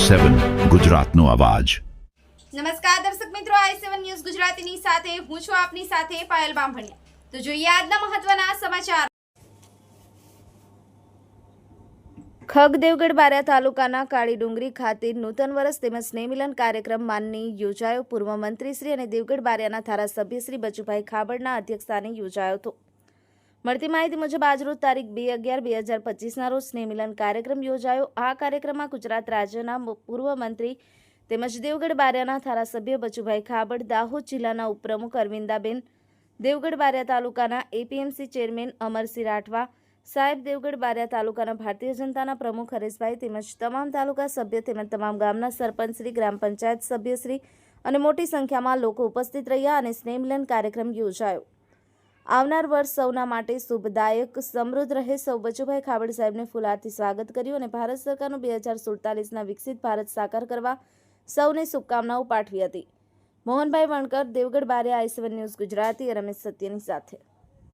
સેવન ગુજરાતનો અવાજ. નમસ્કાર દર્શક મિત્રો, આઈ સેવન ન્યૂઝ ગુજરાતીની સાથે હું છું આપની સાથે પાયલ બામભણિયા. તો જોઈએ આજના મહત્વના સમાચાર. ખગ દેવગઢ બારા તાલુકાના કાળી ડુંગરી ખાતે નૂતન વર્ષ તેમજ સ્નેહમિલન કાર્યક્રમ માનની યોજાયો. પૂર્વ મંત્રીશ્રી અને દેવગઢ બારિયાના ધારાસભ્યશ્રી બચુભાઈ ખાબડના અધ્યક્ષસ્થાને યોજાયો હતો. મળતી માહિતી મુજબ, આજરોજ તારીખ બે અગિયાર બે હજાર પચીસના રોજ સ્નેહમિલન કાર્યક્રમ યોજાયો. આ કાર્યક્રમમાં ગુજરાત રાજ્યના પૂર્વ મંત્રી તેમજ દેવગઢ બારિયાના ધારાસભ્ય બચુભાઈ ખાબડ, દાહોદ જિલ્લાના ઉપપ્રમુખ અરવિંદાબેન, દેવગઢ બારિયા તાલુકાના એપીએમસી ચેરમેન અમરસિંહ રાઠવા, સાહેબ દેવગઢ બારિયા તાલુકાના ભારતીય જનતાના પ્રમુખ હરેશભાઈ તેમજ તમામ તાલુકા સભ્ય તેમજ તમામ ગામના સરપંચશ્રી ગ્રામ પંચાયત સભ્યશ્રી અને મોટી સંખ્યામાં લોકો ઉપસ્થિત રહ્યા અને સ્નેહમિલન કાર્યક્રમ યોજાયો. આવનાર વર્ષ સૌના માટે શુભદાયક સમૃદ્ધ રહે. સૌ બચુભાઈ ખાબડ સાહેબને ફુલારથી સ્વાગત કર્યું અને ભારત સરકારનું બે હજાર સુડતાલીસના વિકસિત ભારત સાકાર કરવા સૌને શુભકામનાઓ પાઠવી હતી. મોહનભાઈ વણકર, દેવગઢ બારે આઈસવન ન્યૂઝ ગુજરાતી, રમેશ સત્યની સાથે.